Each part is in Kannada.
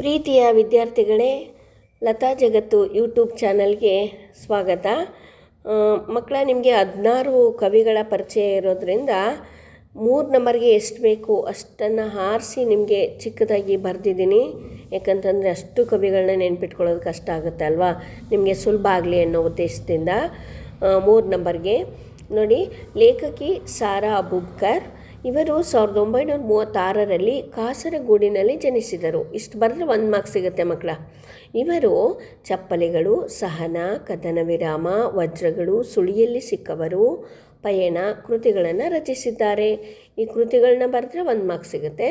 ಪ್ರೀತಿಯ ವಿದ್ಯಾರ್ಥಿಗಳೇ, ಲತಾ ಜಗತ್ತು ಯೂಟ್ಯೂಬ್ ಚಾನಲ್ಗೆ ಸ್ವಾಗತ. ಮಕ್ಕಳ ನಿಮಗೆ ಹದಿನಾರು ಕವಿಗಳ ಪರಿಚಯ ಇರೋದ್ರಿಂದ ಮೂರು ನಂಬರ್ಗೆ ಎಷ್ಟು ಬೇಕು ಅಷ್ಟನ್ನು ಹಾರಿಸಿ ನಿಮಗೆ ಚಿಕ್ಕದಾಗಿ ಬರೆದಿದ್ದೀನಿ. ಯಾಕಂತಂದರೆ ಅಷ್ಟು ಕವಿಗಳನ್ನ ನೆನ್ಪಿಟ್ಕೊಳ್ಳೋದು ಕಷ್ಟ ಆಗುತ್ತೆ ಅಲ್ವಾ? ನಿಮಗೆ ಸುಲಭ ಆಗಲಿ ಅನ್ನೋ ಉದ್ದೇಶದಿಂದ ಮೂರು ನಂಬರ್ಗೆ. ನೋಡಿ, ಲೇಖಕಿ ಸಾರಾ ಅಬೂಬ್ಕರ್ ಇವರು ಸಾವಿರದ ಒಂಬೈನೂರ ಮೂವತ್ತಾರರಲ್ಲಿ ಕಾಸರಗೂಡಿನಲ್ಲಿ ಜನಿಸಿದರು. ಇಷ್ಟು ಬರೆದ್ರೆ ಒಂದು ಮಾರ್ಕ್ ಸಿಗುತ್ತೆ ಮಕ್ಕಳ ಇವರು ಚಪ್ಪಲಿಗಳು, ಸಹನ, ಕದನ ವಿರಾಮ, ವಜ್ರಗಳು, ಸುಳಿಯಲ್ಲಿ ಸಿಕ್ಕವರು, ಪಯಣ ಕೃತಿಗಳನ್ನು ರಚಿಸಿದ್ದಾರೆ. ಈ ಕೃತಿಗಳನ್ನ ಬರೆದ್ರೆ ಒಂದು ಮಾರ್ಕ್ ಸಿಗುತ್ತೆ.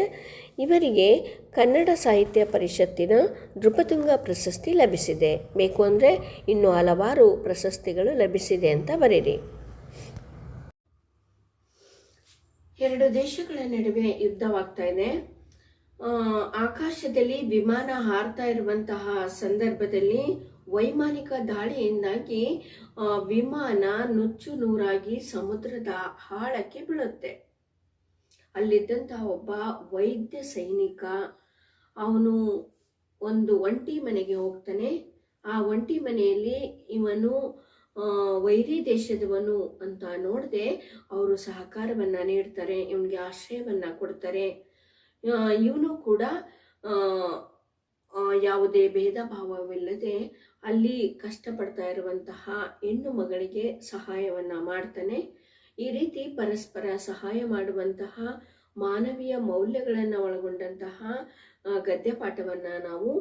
ಇವರಿಗೆ ಕನ್ನಡ ಸಾಹಿತ್ಯ ಪರಿಷತ್ತಿನ ನೃಪತುಂಗ ಪ್ರಶಸ್ತಿ ಲಭಿಸಿದೆ. ಬೇಕು ಅಂದರೆ ಇನ್ನೂ ಹಲವಾರು ಪ್ರಶಸ್ತಿಗಳು ಲಭಿಸಿದೆ ಅಂತ ಬರೀರಿ. ಎರಡು ದೇಶಗಳ ನಡುವೆ ಯುದ್ಧವಾಗ್ತಾ ಇದೆ. ಆಕಾಶದಲ್ಲಿ ವಿಮಾನ ಹಾರ್ತಾ ಇರುವಂತಹ ಸಂದರ್ಭದಲ್ಲಿ ವೈಮಾನಿಕ ದಾಳಿಯಿಂದಾಗಿ ವಿಮಾನ ನುಚ್ಚು ನೂರಾಗಿ ಸಮುದ್ರದ ಆಳಕ್ಕೆ ಬೀಳುತ್ತೆ. ಅಲ್ಲಿದ್ದಂತಹ ಒಬ್ಬ ವೈದ್ಯ ಸೈನಿಕ, ಅವನು ಒಂದು ಒಂಟಿ ಮನೆಗೆ ಹೋಗ್ತಾನೆ. ಆ ಒಂಟಿ ಮನೆಯಲ್ಲಿ ಇವನು ವೈರಿ ದೇಶದವನು ಅಂತ ನೋಡದೆ ಅವರು ಸಹಕಾರವನ್ನ ನೀಡ್ತಾರೆ, ಇವನಿಗೆ ಆಶ್ರಯವನ್ನ ಕೊಡ್ತಾರೆ. ಇವನು ಕೂಡ ಯಾವುದೇ ಭೇದ ಭಾವವಿಲ್ಲದೆ ಅಲ್ಲಿ ಕಷ್ಟಪಡ್ತಾ ಇರುವಂತಹ ಹೆಣ್ಣು ಮಗಳಿಗೆ ಸಹಾಯವನ್ನ ಮಾಡ್ತಾನೆ. ಈ ರೀತಿ ಪರಸ್ಪರ ಸಹಾಯ ಮಾಡುವಂತಹ ಮಾನವೀಯ ಮೌಲ್ಯಗಳನ್ನು ಒಳಗೊಂಡಂತಹ ಗದ್ಯ ಪಾಠವನ್ನ ನಾವು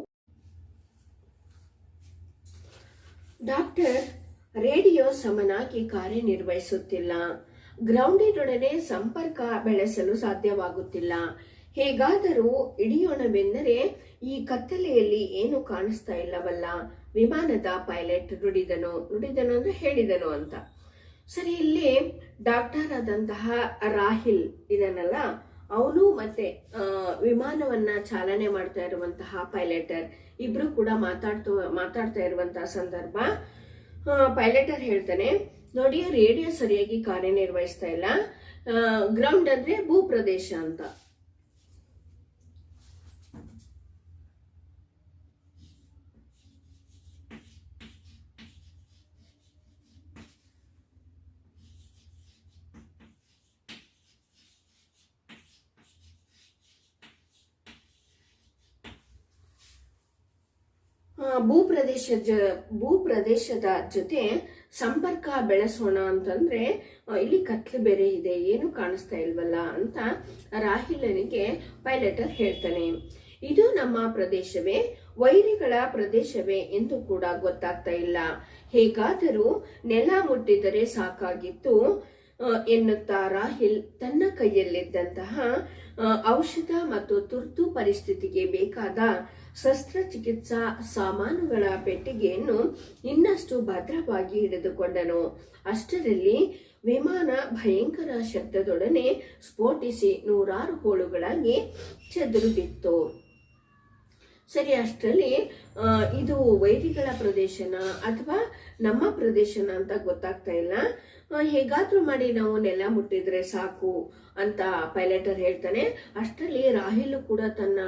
ಡಾಕ್ಟರ್ ರೇಡಿಯೋ ಸಮನಾಗಿ ಕಾರ್ಯನಿರ್ವಹಿಸುತ್ತಿಲ್ಲ. ಗ್ರೌಂಡಿನೊಡನೆ ಸಂಪರ್ಕ ಬೆಳೆಸಲು ಸಾಧ್ಯವಾಗುತ್ತಿಲ್ಲ. ಹೇಗಾದರೂ ಇಡಿಯೋಣವೆಂದರೆ ಈ ಕತ್ತಲೆಯಲ್ಲಿ ಏನು ಕಾಣಿಸ್ತಾ ಇಲ್ಲವಲ್ಲ. ವಿಮಾನದ ಪೈಲಟ್ ನುಡಿದನು. ನುಡಿದನು ಅಂದ್ರೆ ಹೇಳಿದನು ಅಂತ. ಸರಿ, ಇಲ್ಲಿ ಡಾಕ್ಟರ್ ಆದಂತಹ ರಾಹಿಲ್ ಇದನ್ನಲ್ಲ ಅವನು ಮತ್ತೆ ವಿಮಾನವನ್ನ ಚಾಲನೆ ಮಾಡ್ತಾ ಇರುವಂತಹ ಪೈಲಟರ್. ಇಬ್ರು ಕೂಡ ಮಾತಾಡ್ತಾ ಮಾತಾಡ್ತಾ ಇರುವಂತಹ ಸಂದರ್ಭ. ಪೈಲಟರ್ ಹೇಳ್ತಾನೆ ನೋಡಿ ರೇಡಿಯೋ ಸರಿಯಾಗಿ ಕಾರ್ಯನಿರ್ವಹಿಸ್ತಾ ಇಲ್ಲ. ಗ್ರೌಂಡ್ ಅಂದ್ರೆ ಭೂಪ್ರದೇಶ ಅಂತ. ಭೂಪ್ರದೇಶ ಜ, ಭೂಪ್ರದೇಶದ ಜೊತೆ ಸಂಪರ್ಕ ಬೆಳೆಸೋಣ ಅಂತಂದ್ರೆ ಇಲ್ಲಿ ಕತ್ಲು ಬೇರೆ ಇದೆ, ಏನು ಕಾಣಿಸ್ತಾ ಇಲ್ವಲ್ಲ ಅಂತ ರಾಹಿಲನಿಗೆ ಪೈಲಟರ್ ಹೇಳ್ತಾನೆ. ಇದು ನಮ್ಮ ಪ್ರದೇಶವೇ, ವೈರಿಗಳ ಪ್ರದೇಶವೇ ಎಂದು ಕೂಡ ಗೊತ್ತಾಗ್ತಾ ಇಲ್ಲ. ಹೇಗಾದರೂ ನೆಲ ಮುಟ್ಟಿದರೆ ಸಾಕಾಗಿತ್ತು ಎನ್ನುತ್ತಾ ರಾಹಿಲ್ ತನ್ನ ಕೈಯಲ್ಲಿದ್ದಂತಹ ಔಷಧ ಮತ್ತು ತುರ್ತು ಪರಿಸ್ಥಿತಿಗೆ ಬೇಕಾದ ಶಸ್ತ್ರಚಿಕಿತ್ಸಾ ಸಾಮಾನುಗಳ ಪೆಟ್ಟಿಗೆಯನ್ನು ಇನ್ನಷ್ಟು ಭದ್ರವಾಗಿ ಹಿಡಿದುಕೊಂಡನು. ಅಷ್ಟರಲ್ಲಿ ವಿಮಾನ ಭಯಂಕರ ಶಬ್ದದೊಡನೆ ಸ್ಫೋಟಿಸಿ ನೂರಾರು ಹೋಳುಗಳಾಗಿ ಚದುರುಬಿತ್ತು. ಸರಿ, ಅಷ್ಟರಲ್ಲಿ ಇದು ವೈರಿಗಳ ಪ್ರದೇಶನ ಅಥವಾ ನಮ್ಮ ಪ್ರದೇಶನ ಅಂತ ಗೊತ್ತಾಗ್ತಾ ಇಲ್ಲ. ಹೇಗಾದ್ರೂ ಮಾಡಿ ನಾವು ನೆಲ ಮುಟ್ಟಿದ್ರೆ ಸಾಕು ಅಂತ ಪೈಲಟರ್ ಹೇಳ್ತಾನೆ. ಅಷ್ಟರಲ್ಲಿ ರಾಹಿಲು ಕೂಡ ತನ್ನ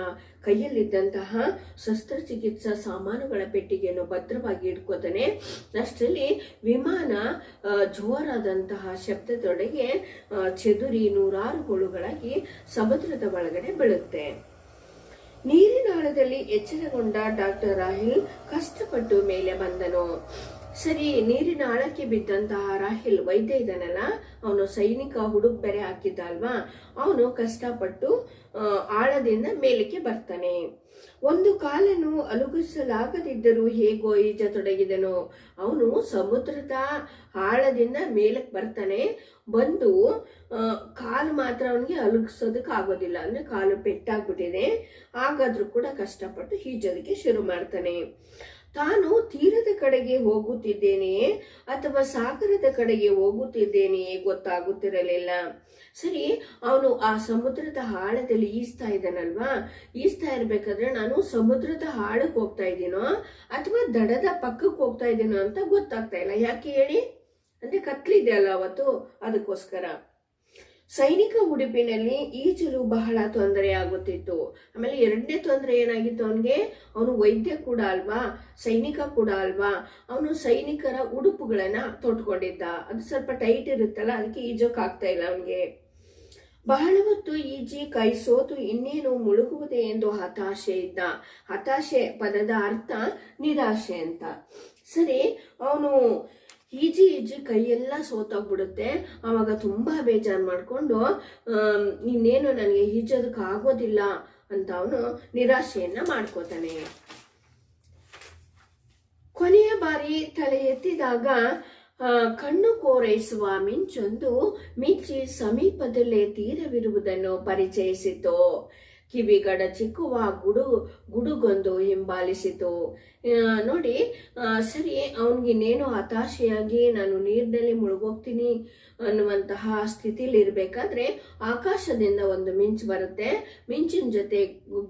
ಕೈಯಲ್ಲಿದ್ದಂತಹ ಶಸ್ತ್ರಚಿಕಿತ್ಸಾ ಸಾಮಾನುಗಳ ಪೆಟ್ಟಿಗೆಯನ್ನು ಭದ್ರವಾಗಿ ಇಟ್ಕೋತಾನೆ ಅಷ್ಟರಲ್ಲಿ ವಿಮಾನ ಜೋರಾದಂತಹ ಶಬ್ದದೊಡೆಗೆ ಚೆದುರಿ ನೂರಾರು ಹುಳುಗಳಾಗಿ ಸಮುದ್ರದ ಒಳಗಡೆ ಬೀಳುತ್ತೆ. ನೀರಿನಾಳದಲ್ಲಿ ಎಚ್ಚರಗೊಂಡ ಡಾಕ್ಟರ್ ರಾಹಿಲ್ ಕಷ್ಟಪಟ್ಟು ಮೇಲೆ ಬಂದನು. ಸರಿ, ನೀರಿನ ಆಳಕ್ಕೆ ಬಿದ್ದಂತಹ ರಾಹಿಲ್ ವೈದ್ಯ ಇದ್ದಾನಲ್ಲ, ಅವನು ಸೈನಿಕ ಹುಡುಗ ಬೆರೆ ಹಾಕಿದ್ದ ಅಲ್ವಾ ಅವನು ಕಷ್ಟಪಟ್ಟು ಆಳದಿಂದ ಮೇಲಕ್ಕೆ ಬರ್ತಾನೆ. ಒಂದು ಕಾಲನ್ನು ಅಲುಗಿಸಲಾಗದಿದ್ದರೂ ಹೇಗೋ ಈಜ ತೊಡಗಿದನು ಅವನು ಸಮುದ್ರದ ಆಳದಿಂದ ಮೇಲಕ್ಕೆ ಬರ್ತಾನೆ. ಬಂದು ಕಾಲು ಮಾತ್ರ ಅವನಿಗೆ ಅಲುಗಿಸೋದಕ್ಕೆ ಆಗೋದಿಲ್ಲ. ಅಂದ್ರೆ ಕಾಲು ಪೆಟ್ಟಾಗ್ಬಿಟ್ಟಿದೆ. ಹಾಗಾದ್ರೂ ಕೂಡ ಕಷ್ಟಪಟ್ಟು ಈಜೋದಕ್ಕೆ ಶುರು ಮಾಡ್ತಾನೆ. ತಾನು ತೀರದ ಕಡೆಗೆ ಹೋಗುತ್ತಿದ್ದೇನೆಯೇ ಅಥವಾ ಸಾಗರದ ಕಡೆಗೆ ಹೋಗುತ್ತಿದ್ದೇನೆಯೇ ಗೊತ್ತಾಗುತ್ತಿರಲಿಲ್ಲ. ಸರಿ, ಅವನು ಆ ಸಮುದ್ರದ ಆಳದಲ್ಲಿ ಈಸ್ತಾ ಇದ್ದಾನಲ್ವಾ? ಈಸ್ತಾ ಇರ್ಬೇಕಾದ್ರೆ ನಾನು ಸಮುದ್ರದ ಆಳಕ್ಕೆ ಹೋಗ್ತಾ ಇದ್ದೀನೋ ಅಥವಾ ದಡದ ಪಕ್ಕಕ್ಕೆ ಹೋಗ್ತಾ ಇದ್ದೀನೋ ಅಂತ ಗೊತ್ತಾಗ್ತಾ ಇಲ್ಲ. ಯಾಕೆ ಹೇಳಿ? ಅಂದ್ರೆ ಕತ್ಲಿದೆ ಅಲ್ಲ ಅವತ್ತು, ಅದಕ್ಕೋಸ್ಕರ. ಸೈನಿಕ ಉಡುಪಿನಲ್ಲಿ ಈಜಲು ಬಹಳ ತೊಂದರೆ ಆಗುತ್ತಿತ್ತು ಆಮೇಲೆ ಎರಡನೇ ತೊಂದರೆ ಏನಾಗಿತ್ತು ಅವನಿಗೆ? ಅವನು ವೈದ್ಯ ಕೂಡ ಅಲ್ವಾ? ಸೈನಿಕ ಕೂಡ ಅಲ್ವಾ? ಅವನು ಸೈನಿಕರ ಉಡುಪುಗಳನ್ನ ತೊಟ್ಕೊಂಡಿದ್ದ. ಅದು ಸ್ವಲ್ಪ ಟೈಟ್ ಇರುತ್ತಲ್ಲ, ಅದಕ್ಕೆ ಈಜೋಕ್ ಆಗ್ತಾ ಇಲ್ಲ ಅವನಿಗೆ. ಬಹಳ ಹೊತ್ತು ಈಜಿ, ಕೈ ಸೋತು ಇನ್ನೇನು ಮುಳುಗುವುದೇ ಎಂದು ಹತಾಶೆ ಇದ್ದ. ಹತಾಶೆ ಪದದ ಅರ್ಥ ನಿರಾಶೆ ಅಂತ. ಸರಿ, ಅವನು ಈಜಿ ಈಜಿ ಕೈಯೆಲ್ಲ ಸೋತೋಗ್ಬಿಡುತ್ತೆ. ಅವಾಗ ತುಂಬಾ ಬೇಜಾರು ಮಾಡಿಕೊಂಡು ಇನ್ನೇನು ನನಗೆ ಈಜೋದಕ್ಕೆ ಆಗೋದಿಲ್ಲ ಅಂತ ಅವನು ನಿರಾಶೆಯನ್ನ ಮಾಡ್ಕೋತಾನೆ. ಕೊನೆಯ ಬಾರಿ ತಲೆ ಎತ್ತಿದಾಗ ಕಣ್ಣು ಕೋರೈಸುವ ಮಿಂಚೊಂದು ಮಿಂಚಿ ಸಮೀಪದಲ್ಲೇ ತೀರವಿರುವುದನ್ನು ಪರಿಚಯಿಸಿತು. ಕಿವಿಗಡ ಚಿಕ್ಕುವ ಗುಡು, ಗುಡುಗೊಂದು ಹಿಂಬಾಲಿಸಿತು. ನೋಡಿ ಸರಿ ಅವನಿಗಿನ್ನೇನೋ ಹತಾಶೆಯಾಗಿ ನಾನು ನೀರಿನಲ್ಲಿ ಮುಳುಗೋಗ್ತೀನಿ ಅನ್ನುವಂತಹ ಸ್ಥಿತಿಲಿ ಇರಬೇಕಾದ್ರೆ ಆಕಾಶದಿಂದ ಒಂದು ಮಿಂಚು ಬರುತ್ತೆ, ಮಿಂಚಿನ ಜೊತೆ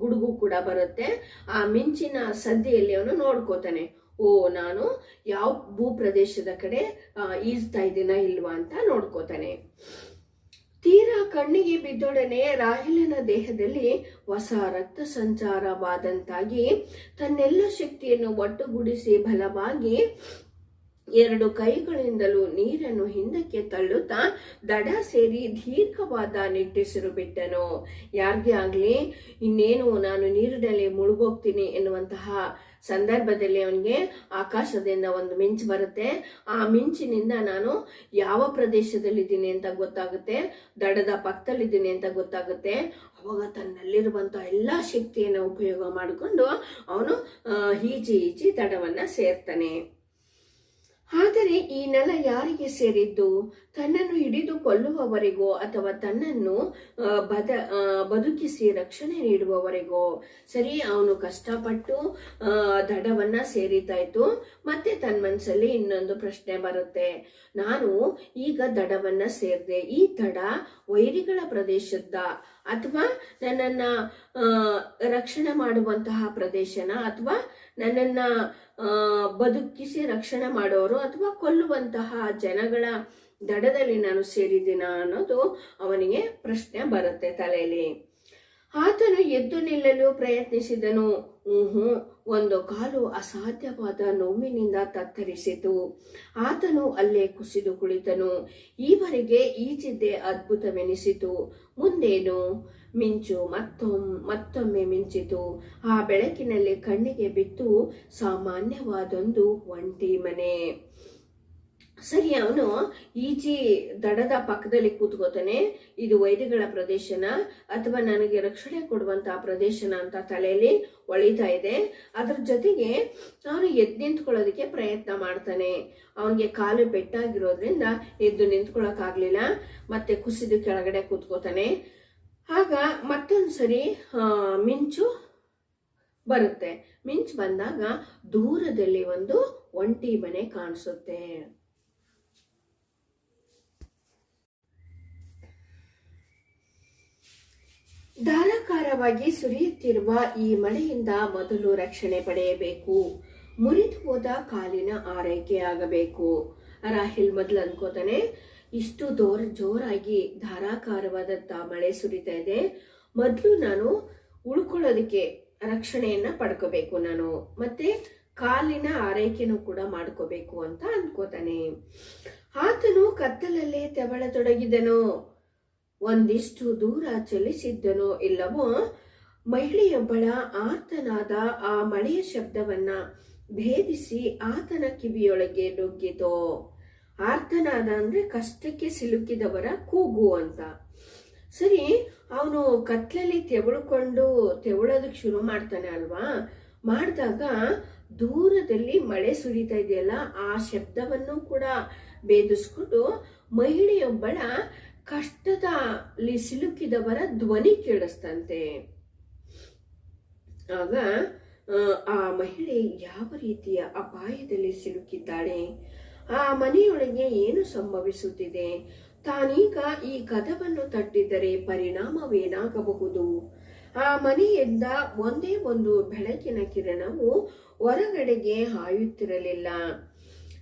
ಗುಡುಗು ಕೂಡ ಬರುತ್ತೆ. ಆ ಮಿಂಚಿನ ಸದ್ದಿಯಲ್ಲಿ ಅವನು ನೋಡ್ಕೋತಾನೆ, ಓ, ನಾನು ಯಾವ ಭೂಪ್ರದೇಶದ ಕಡೆ ಈಜ್ತಾ ಇದ್ದೀನ ಇಲ್ವಾ ಅಂತ ನೋಡ್ಕೋತಾನೆ. ತೀರಾ ಕಣ್ಣಿಗೆ ಬಿದ್ದೊಡನೆ ರಾಹಿಲನ ದೇಹದಲ್ಲಿ ಹೊಸ ರಕ್ತ ಸಂಚಾರವಾದಂತಾಗಿ ತನ್ನೆಲ್ಲ ಶಕ್ತಿಯನ್ನು ಒಟ್ಟುಗೂಡಿಸಿ ಬಲವಾಗಿ ಎರಡು ಕೈಗಳಿಂದಲೂ ನೀರನ್ನು ಹಿಂದಕ್ಕೆ ತಳ್ಳುತ್ತಾ ದಡ ಸೇರಿ ದೀರ್ಘವಾದ ನಿಟ್ಟುಸಿರು ಬಿಟ್ಟನು ಯಾರಿಗೆ ಆಗ್ಲಿ? ಇನ್ನೇನು, ನಾನು ನೀರಿನಲ್ಲಿ ಮುಳುಗೋಗ್ತೀನಿ ಎನ್ನುವಂತಹ ಸಂದರ್ಭದಲ್ಲಿ ಅವನಿಗೆ ಆಕಾಶದಿಂದ ಒಂದು ಮಿಂಚು ಬರುತ್ತೆ. ಆ ಮಿಂಚಿನಿಂದ ನಾನು ಯಾವ ಪ್ರದೇಶದಲ್ಲಿದ್ದೀನಿ ಅಂತ ಗೊತ್ತಾಗುತ್ತೆ? ದಡದ ಪಕ್ಕದಲ್ಲಿದ್ದೀನಿ ಅಂತ ಗೊತ್ತಾಗುತ್ತೆ. ಅವಾಗ ತನ್ನಲ್ಲಿರುವಂತಹ ಎಲ್ಲ ಶಕ್ತಿಯನ್ನು ಉಪಯೋಗ ಮಾಡಿಕೊಂಡು ಅವನು ಈಜಿ ಈಜಿ ದಡವನ್ನ ಸೇರ್ತಾನೆ. ಆದರೆ ಈ ನೆಲ ಯಾರಿಗೆ ಸೇರಿದ್ದು? ತನ್ನನ್ನು ಹಿಡಿದು ಕೊಲ್ಲುವವರೆಗೋ ಅಥವಾ ತನ್ನನ್ನು ಬದ ಬದುಕಿಸಿ ರಕ್ಷಣೆ ನೀಡುವವರೆಗೋ? ಸರಿ, ಅವನು ಕಷ್ಟಪಟ್ಟು ದಡವನ್ನ ಸೇರಿತಾಯ್ತು ಮತ್ತೆ ತನ್ನ ಮನಸ್ಸಲ್ಲಿ ಇನ್ನೊಂದು ಪ್ರಶ್ನೆ ಬರುತ್ತೆ. ನಾನು ಈಗ ದಡವನ್ನ ಸೇರಿದೆ, ಈ ದಡ ವೈರಿಗಳ ಪ್ರದೇಶದ ಅಥವಾ ನನ್ನನ್ನ ರಕ್ಷಣೆ ಮಾಡುವಂತಹ ಪ್ರದೇಶನ ಅಥವಾ ನನ್ನನ್ನ ಬದುಕಿಸಿ ರಕ್ಷಣೆ ಮಾಡೋರು ಅಥವಾ ಕೊಲ್ಲುವಂತಹ ಜನಗಳ ದಡದಲ್ಲಿ ನಾನು ಸೇರಿದ್ದೀನ ಅನ್ನೋದು ಅವನಿಗೆ ಪ್ರಶ್ನೆ ಬರುತ್ತೆ ತಲೆಯಲ್ಲಿ. ಆತನು ಎದ್ದು ನಿಲ್ಲಲು ಪ್ರಯತ್ನಿಸಿದನು. ಊಹು ಒಂದು ಕಾಲು ಅಸಾಧ್ಯವಾದ ನೋವಿನಿಂದ ತತ್ತರಿಸಿತು. ಆತನು ಅಲ್ಲೇ ಕುಸಿದು ಕುಳಿತನು. ಈವರೆಗೆ ಈಜಿದ್ದೆ ಅದ್ಭುತವೆನಿಸಿತು. ಮುಂದೇನು? ಮಿಂಚು ಮತ್ತೊಮ್ ಮತ್ತೊಮ್ಮೆ ಮಿಂಚಿತು. ಆ ಬೆಳಕಿನಲ್ಲಿ ಕಣ್ಣಿಗೆ ಬಿತ್ತು ಸಾಮಾನ್ಯವಾದೊಂದು ಒಂಟಿ ಮನೆ. ಸರಿ, ಅವನು ಈಚಿ ದಡದ ಪಕ್ಕದಲ್ಲಿ ಕೂತ್ಕೋತಾನೆ. ಇದು ವೈದ್ಯಗಳ ಪ್ರದೇಶನ ಅಥವಾ ನನಗೆ ರಕ್ಷಣೆ ಕೊಡುವಂತ ಪ್ರದೇಶನ ಅಂತ ತಲೆಯಲ್ಲಿ ಒಳಿತಾ ಇದೆ. ಅದ್ರ ಜೊತೆಗೆ ಅವನು ಎದ್ದು ನಿಂತ್ಕೊಳ್ಳೋದಕ್ಕೆ ಪ್ರಯತ್ನ ಮಾಡ್ತಾನೆ. ಅವನಿಗೆ ಕಾಲು ಪೆಟ್ಟಾಗಿರೋದ್ರಿಂದ ಎದ್ದು ನಿಂತ್ಕೊಳ್ಳೋಕ್ಕಾಗ್ಲಿಲ್ಲ ಮತ್ತೆ ಕುಸಿದು ಕೆಳಗಡೆ ಕೂತ್ಕೋತಾನೆ. ಆಗ ಮತ್ತೊಂದ್ಸರಿ ಮಿಂಚು ಬರುತ್ತೆ. ಮಿಂಚು ಬಂದಾಗ ದೂರದಲ್ಲಿ ಒಂದು ಒಂಟಿ ಮನೆ ಕಾಣಿಸುತ್ತೆ. ಧಾರಾಕಾರವಾಗಿ ಸುರಿಯುತ್ತಿರುವ ಈ ಮಳೆಯಿಂದ ಮೊದಲು ರಕ್ಷಣೆ ಪಡೆಯಬೇಕು. ಮುರಿದು ಹೋದ ಕಾಲಿನ ಆರೈಕೆ ಆಗಬೇಕು. ರಾಹಿಲ್ ಮೊದಲು ಅನ್ಕೋತಾನೆ ಇಷ್ಟು ದೋರ್, ಜೋರಾಗಿ ಧಾರಾಕಾರವಾದಂತ ಮಳೆ ಸುರಿತಾ ಇದೆ. ಮೊದಲು ನಾನು ಉಳ್ಕೊಳ್ಳೋದಕ್ಕೆ ರಕ್ಷಣೆಯನ್ನ ಪಡ್ಕೋಬೇಕು ನಾನು. ಮತ್ತೆ ಕಾಲಿನ ಆರೈಕೆನೂ ಕೂಡ ಮಾಡ್ಕೋಬೇಕು ಅಂತ ಅನ್ಕೋತಾನೆ. ಆತನು ಕತ್ತಲಲ್ಲೇ ತೆವಳತೊಡಗಿದನು. ಒಂದಿಷ್ಟು ದೂರ ಚಲಿಸಿದ್ದನೋ ಇಲ್ಲವೋ? ಮಹಿಳೆಯೊಬ್ಬಳ ಆರ್ತನಾದ ಆ ಮಳೆಯ ಶಬ್ದವನ್ನ ಭೇದಿಸಿ ಆತನ ಕಿವಿಯೊಳಗೆ ನುಗ್ಗಿತೋ. ಆರ್ತನಾದ ಅಂದ್ರೆ ಕಷ್ಟಕ್ಕೆ ಸಿಲುಕಿದವರ ಕೂಗು ಅಂತ. ಸರಿ, ಅವನು ಕತ್ಲಲ್ಲಿ ತೆವಳುಕೊಂಡು ತೆವಳೋದಕ್ಕೆ ಶುರು ಮಾಡ್ತಾನೆ ಅಲ್ವಾ? ಮಾಡಿದಾಗ ದೂರದಲ್ಲಿ ಮಳೆ ಸುರಿತಾ ಇದೆಯಲ್ಲ, ಆ ಶಬ್ದವನ್ನು ಕೂಡ ಭೇದಿಸ್ಕೊಂಡು ಮಹಿಳೆಯೊಬ್ಬಳ ಕಷ್ಟದಲ್ಲಿ ಸಿಲುಕಿದವರ ಧ್ವನಿ ಕೇಳಿಸ್ತಂತೆ. ಆಗ ಆ, ಮಹಿಳೆ ಯಾವ ರೀತಿಯ ಅಪಾಯದಲ್ಲಿ ಸಿಲುಕಿದ್ದಾಳೆ? ಆ ಮನೆಯೊಳಗೆ ಏನು ಸಂಭವಿಸುತ್ತಿದೆ? ತಾನೀಗ ಈ ಕದವನ್ನು ತಟ್ಟಿದರೆ ಪರಿಣಾಮವೇನಾಗಬಹುದು? ಆ ಮನೆಯಿಂದ ಒಂದೇ ಒಂದು ಬೆಳಕಿನ ಕಿರಣವು ಹೊರಗಡೆಗೆ ಹಾಯುತ್ತಿರಲಿಲ್ಲ.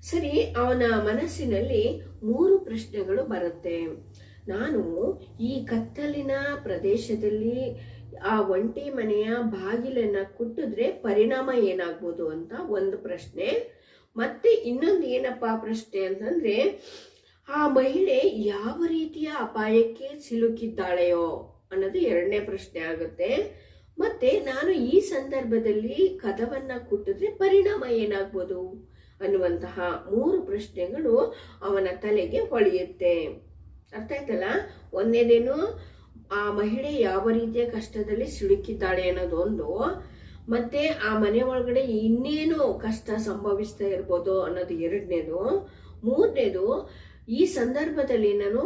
ಸರಿ ಅವನ ಮನಸ್ಸಿನಲ್ಲಿ ಮೂರು ಪ್ರಶ್ನೆಗಳು ಬರುತ್ತೆ. ನಾನು ಈ ಕತ್ತಲಿನ ಪ್ರದೇಶದಲ್ಲಿ ಆ ಒಂಟಿ ಮನೆಯ ಬಾಗಿಲನ್ನ ಕುಟ್ಟಿದ್ರೆ ಪರಿಣಾಮ ಏನಾಗ್ಬೋದು ಅಂತ ಒಂದು ಪ್ರಶ್ನೆ. ಮತ್ತೆ ಇನ್ನೊಂದು ಏನಪ್ಪಾ ಪ್ರಶ್ನೆ ಅಂತಂದ್ರೆ, ಆ ಮಹಿಳೆ ಯಾವ ರೀತಿಯ ಅಪಾಯಕ್ಕೆ ಸಿಲುಕಿದ್ದಾಳೆಯೋ ಅನ್ನೋದು ಎರಡನೇ ಪ್ರಶ್ನೆ ಆಗುತ್ತೆ. ಮತ್ತೆ ನಾನು ಈ ಸಂದರ್ಭದಲ್ಲಿ ಕದವನ್ನ ಕುಟ್ಟಿದ್ರೆ ಪರಿಣಾಮ ಏನಾಗ್ಬೋದು ಅನ್ನುವಂತಹ ಮೂರು ಪ್ರಶ್ನೆಗಳು ಅವನ ತಲೆಗೆ ಹೊಳೆಯುತ್ತೆ. ಅರ್ಥ ಆಯ್ತಲ್ಲ? ಒಂದನೇದೇನು, ಆ ಮಹಿಳೆ ಯಾವ ರೀತಿಯ ಕಷ್ಟದಲ್ಲಿ ಸಿಲುಕಿದ್ದಾಳೆ ಅನ್ನೋದೊಂದು, ಮತ್ತೆ ಆ ಮನೆ ಒಳಗಡೆ ಇನ್ನೇನು ಕಷ್ಟ ಸಂಭವಿಸ್ತಾ ಇರ್ಬೋದು ಅನ್ನೋದು ಎರಡನೇದು. ಮೂರನೇದು, ಈ ಸಂದರ್ಭದಲ್ಲಿ ನಾನು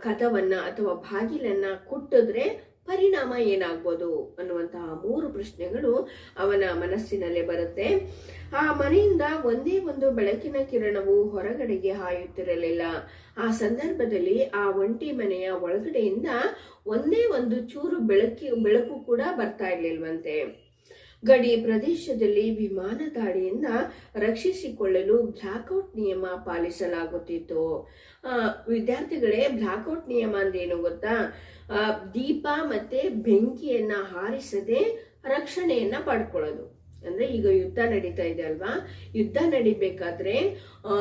ಕಥವನ್ನ ಅಥವಾ ಬಾಗಿಲನ್ನ ಕುಟ್ಟಿದ್ರೆ ಪರಿಣಾಮ ಏನಾಗ್ಬೋದು ಅನ್ನುವಂತಹ ಮೂರು ಪ್ರಶ್ನೆಗಳು ಅವನ ಮನಸ್ಸಿನಲ್ಲೇ ಬರುತ್ತೆ. ಆ ಮನೆಯಿಂದ ಒಂದೇ ಒಂದು ಬೆಳಕಿನ ಕಿರಣವು ಹೊರಗಡೆಗೆ ಹಾಯುತ್ತಿರಲಿಲ್ಲ. ಆ ಸಂದರ್ಭದಲ್ಲಿ ಆ ಒಂಟಿ ಮನೆಯ ಒಳಗಡೆಯಿಂದ ಒಂದೇ ಒಂದು ಚೂರು ಬೆಳಕಿ, ಬೆಳಕು ಕೂಡ ಬರ್ತಾ ಇರ್ಲಿಲ್ವಂತೆ. ಗಡಿ ಪ್ರದೇಶದಲ್ಲಿ ವಿಮಾನ ದಾಳಿಯಿಂದ ರಕ್ಷಿಸಿಕೊಳ್ಳಲು ಬ್ಲಾಕ್ಔಟ್ ನಿಯಮ ಪಾಲಿಸಲಾಗುತ್ತಿತ್ತು. ವಿದ್ಯಾರ್ಥಿಗಳೇ, ಬ್ಲಾಕ್ಔಟ್ ನಿಯಮ ಅಂದೇನು ಗೊತ್ತಾ? ದೀಪ ಮತ್ತೆ ಬೆಂಕಿಯನ್ನ ಹಾರಿಸದೆ ರಕ್ಷಣೆಯನ್ನ ಪಡ್ಕೊಳ್ಳೋದು. ಅಂದ್ರೆ ಈಗ ಯುದ್ಧ ನಡೀತಾ ಇದೆ ಅಲ್ವಾ? ಯುದ್ಧ ನಡಿಬೇಕಾದ್ರೆ, ಆ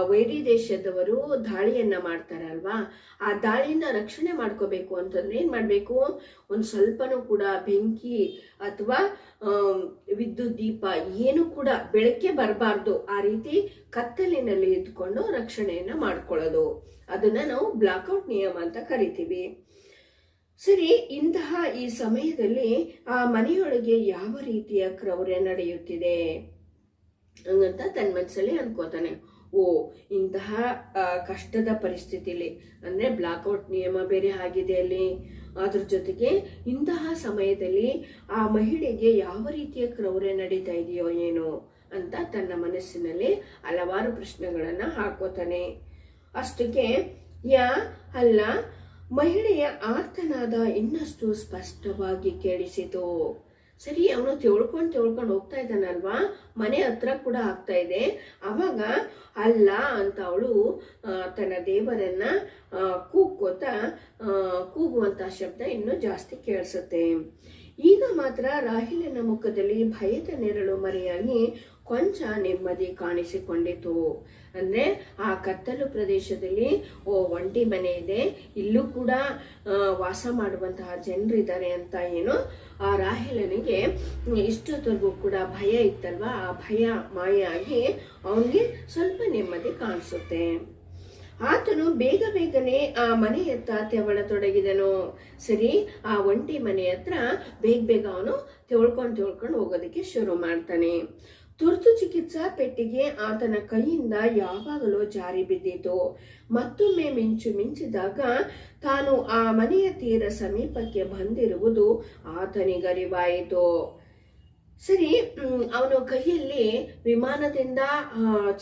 ವೈರಿ ದೇಶದವರು ದಾಳಿಯನ್ನ ಮಾಡ್ತಾರಲ್ವಾ ಆ ದಾಳಿಯನ್ನ ರಕ್ಷಣೆ ಮಾಡ್ಕೋಬೇಕು ಅಂತಂದ್ರೆ ಏನ್ ಮಾಡ್ಬೇಕು? ಒಂದ್ ಸ್ವಲ್ಪನೂ ಕೂಡ ಬೆಂಕಿ ಅಥವಾ ವಿದ್ಯುತ್ ದೀಪ ಏನು ಕೂಡ ಬೆಳಕೆ ಬರಬಾರ್ದು. ಆ ರೀತಿ ಕತ್ತಲಿನಲ್ಲಿ ಇದ್ಕೊಂಡು ರಕ್ಷಣೆಯನ್ನ ಮಾಡ್ಕೊಳ್ಳೋದು. ಅದನ್ನ ನಾವು ಬ್ಲಾಕ್ಔಟ್ ನಿಯಮ ಅಂತ ಕರಿತೀವಿ. ಸರಿ, ಇಂತಹ ಈ ಸಮಯದಲ್ಲಿ ಆ ಮನೆಯೊಳಗೆ ಯಾವ ರೀತಿಯ ಕ್ರೌರ್ಯ ನಡೆಯುತ್ತಿದೆ ಹಂಗಂತ ತನ್ನ ಮನಸ್ಸಲ್ಲಿ ಅನ್ಕೋತಾನೆ. ಓ, ಇಂತಹ ಕಷ್ಟದ ಪರಿಸ್ಥಿತಿಲಿ, ಅಂದ್ರೆ ಬ್ಲಾಕ್ಔಟ್ ನಿಯಮ ಬೇರೆ ಆಗಿದೆ ಅಲ್ಲಿ. ಅದ್ರ ಜೊತೆಗೆ ಇಂತಹ ಸಮಯದಲ್ಲಿ ಆ ಮಹಿಳೆಗೆ ಯಾವ ರೀತಿಯ ಕ್ರೌರ್ಯ ನಡೀತಾ ಇದೆಯೋ ಏನೋ ಅಂತ ತನ್ನ ಮನಸ್ಸಿನಲ್ಲಿ ಹಲವಾರು ಪ್ರಶ್ನೆಗಳನ್ನ ಹಾಕೋತಾನೆ. ಅಷ್ಟಕ್ಕೆ, ಯಾ, ಅಲ್ಲ ಮಹಿಳೆಯ ಆರ್ತನಾದ ಇನ್ನಷ್ಟು ಸ್ಪಷ್ಟವಾಗಿ ಕೇಳಿಸಿತು. ಸರಿ, ಅವನು ತಿಳ್ಕೊಂಡು ತಿಳ್ಕೊಂಡು ಹೋಗ್ತಾ ಇದ್ದಾನಲ್ವಾ? ಮನೆ ಹತ್ರ ಕೂಡ ಆಗ್ತಾ ಇದೆ. ಅವಾಗ ಅಲ್ಲ ಅಂತ ಅವಳು ತನ್ನ ದೇವರನ್ನ ಕೂಗ್ಕೋತ ಕೂಗುವಂತ ಶಬ್ದ ಇನ್ನೂ ಜಾಸ್ತಿ ಕೇಳಿಸುತ್ತೆ. ಈಗ ಮಾತ್ರ ರಾಹಿಲನ ಮುಖದಲ್ಲಿ ಭಯದ ನೆರಳು ಮರೆಯಾಗಿ ಕೊಂಚ ನೆಮ್ಮದಿ ಕಾಣಿಸಿಕೊಂಡಿತು. ಅಂದ್ರೆ ಆ ಕತ್ತಲು ಪ್ರದೇಶದಲ್ಲಿ ಓ ಒಂಟಿ ಮನೆ ಇದೆ. ಇಲ್ಲೂ ಕೂಡ ವಾಸ ಮಾಡುವಂತಹ ಜನರಿದ್ದಾರೆ ಅಂತ ಏನು, ಆ ರಾಹಿಲನಿಗೆ ಇಷ್ಟೊತ್ತರೆಗೂ ಕೂಡ ಭಯ ಇತ್ತಲ್ವಾ? ಆ ಭಯ ಮಾಯಾಗಿ ಅವನಿಗೆ ಸ್ವಲ್ಪ ನೆಮ್ಮದಿ ಕಾಣಿಸುತ್ತೆ. ಆತನು ಬೇಗ ಬೇಗನೆ ಆ ಮನೆಯತ್ತ ತೆವಳತೊಡಗಿದನು ಸರಿ, ಆ ಒಂಟಿ ಮನೆ ಹತ್ರ ಬೇಗ ಬೇಗ ಅವನು ತೆವಳ್ಕೊಂಡು ತೆವಳ್ಕೊಂಡು ಹೋಗೋದಕ್ಕೆ ಶುರು ಮಾಡ್ತಾನೆ. ತುರ್ತು ಚಿಕಿತ್ಸಾ ಪೆಟ್ಟಿಗೆ ಆತನ ಕೈಯಿಂದ ಯಾವಾಗಲೂ ಜಾರಿ ಬಿದ್ದಿತು. ಮತ್ತೊಮ್ಮೆ ಮಿಂಚು ಮಿಂಚಿದಾಗ ತಾನು ಆ ಮನೆಯ ತೀರ ಸಮೀಪಕ್ಕೆ ಬಂದಿರುವುದು ಆತನಿಗರಿವಾಯಿತು. ಸರಿ ಅವನು ಕೈಯಲ್ಲಿ ವಿಮಾನದಿಂದ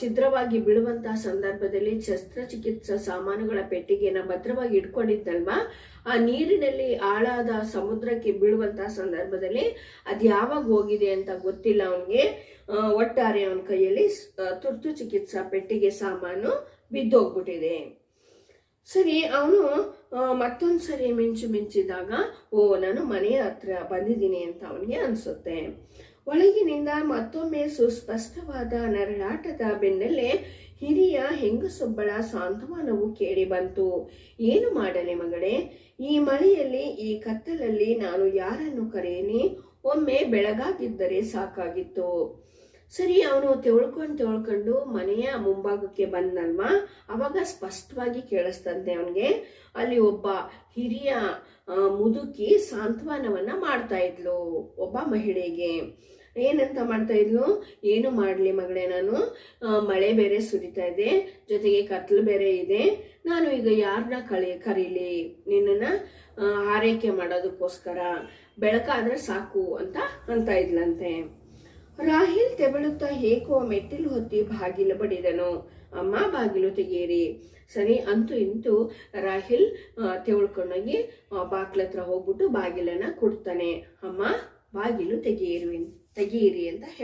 ಛಿದ್ರವಾಗಿ ಬೀಳುವಂತಹ ಸಂದರ್ಭದಲ್ಲಿ ಶಸ್ತ್ರಚಿಕಿತ್ಸಾ ಸಾಮಾನುಗಳ ಪೆಟ್ಟಿಗೆನ ಭದ್ರವಾಗಿ ಇಟ್ಕೊಂಡಿದ್ದಲ್ವಾ? ಆ ನೀರಿನಲ್ಲಿ ಆಳಾದ ಸಮುದ್ರಕ್ಕೆ ಬೀಳುವಂತಹ ಸಂದರ್ಭದಲ್ಲಿ ಅದು ಯಾವಾಗ ಹೋಗಿದೆ ಅಂತ ಗೊತ್ತಿಲ್ಲ ಅವನಿಗೆ. ಒಟ್ಟಾರೆ ಅವನ ಕೈಯಲ್ಲಿ ತುರ್ತು ಚಿಕಿತ್ಸಾ ಪೆಟ್ಟಿಗೆ ಸಾಮಾನು ಬಿದ್ದೋಗ್ಬಿಟ್ಟಿದೆ. ಸರಿ, ಅವನು ಮತ್ತೊಂದು ಸರಿ ಮಿಂಚು ಮಿಂಚಿದಾಗ, ಓ, ನಾನು ಮನೆಯ ಹತ್ರ ಬಂದಿದ್ದೀನಿ ಅಂತ ಅವನಿಗೆ ಅನ್ಸುತ್ತೆ. ಒಳಗಿನಿಂದ ಮತ್ತೊಮ್ಮೆ ಸುಸ್ಪಷ್ಟವಾದ ನರಳಾಟದ ಬೆನ್ನಲ್ಲೇ ಹಿರಿಯ ಹೆಂಗಸೊಬ್ಬಳ ಸಾಂತ್ವನವು ಕೇಳಿ ಬಂತು. ಏನು ಮಾಡಲೆ ಮಗಳೇ? ಈ ಮಳೆಯಲ್ಲಿ, ಈ ಕತ್ತಲಲ್ಲಿ ನಾನು ಯಾರನ್ನು ಕರೆಯನಿ ಒಮ್ಮೆ ಬೆಳಗಾಗಿದ್ದರೆ ಸಾಕಾಗಿತ್ತು. ಸರಿ, ಅವನು ತೆಳ್ಕೊಂಡು ತೆಳ್ಕೊಂಡು ಮನೆಯ ಮುಂಭಾಗಕ್ಕೆ ಬಂದಲ್ವಾ? ಅವಾಗ ಸ್ಪಷ್ಟವಾಗಿ ಕೇಳಿಸ್ತಂತೆ ಅವನಿಗೆ. ಅಲ್ಲಿ ಒಬ್ಬ ಹಿರಿಯ ಮುದುಕಿ ಸಾಂತ್ವನವನ್ನ ಮಾಡ್ತಾ ಇದ್ಲು, ಒಬ್ಬ ಮಹಿಳೆಗೆ. ಏನಂತ ಮಾಡ್ತಾ ಇದ್ಲು? ಏನು ಮಾಡಲಿ ಮಗಳೇ ನಾನು? ಮಳೆ ಬೇರೆ ಸುರಿತಾ ಇದೆ, ಜೊತೆಗೆ ಕತ್ಲು ಬೇರೆ ಇದೆ. ನಾನು ಈಗ ಯಾರನ್ನ ಕಳಿ, ಕರೀಲಿ? ನಿನ್ನನ್ನು ಆರೈಕೆ ಮಾಡೋದಕ್ಕೋಸ್ಕರ. ಬೆಳಕಾದ್ರೆ ಸಾಕು ಅಂತ ಅಂತ ಇದ್ಲಂತೆ. ರಾಹಿಲ್ ತೆವಳುತ್ತಾ ಹೇಗೋ ಮೆಟ್ಟಿಲು ಹೊತ್ತಿ ಬಾಗಿಲು ಬಡಿದನು. ಅಮ್ಮ, ಬಾಗಿಲು ತೆಗೆಯಿರಿ ಸರಿ, ಅಂತೂ ಇಂತೂ ರಾಹಿಲ್ ತೆವಳ್ಕೊಂಡೋಗಿ ಬಾಗ್ಲತ್ರ ಹೋಗ್ಬಿಟ್ಟು ಬಾಗಿಲನ್ನ ಕೊಡ್ತಾನೆ. ಅಮ್ಮ, ಬಾಗಿಲು ತೆಗೀರಿ. ತೆಗೀರಿ ಅಂತ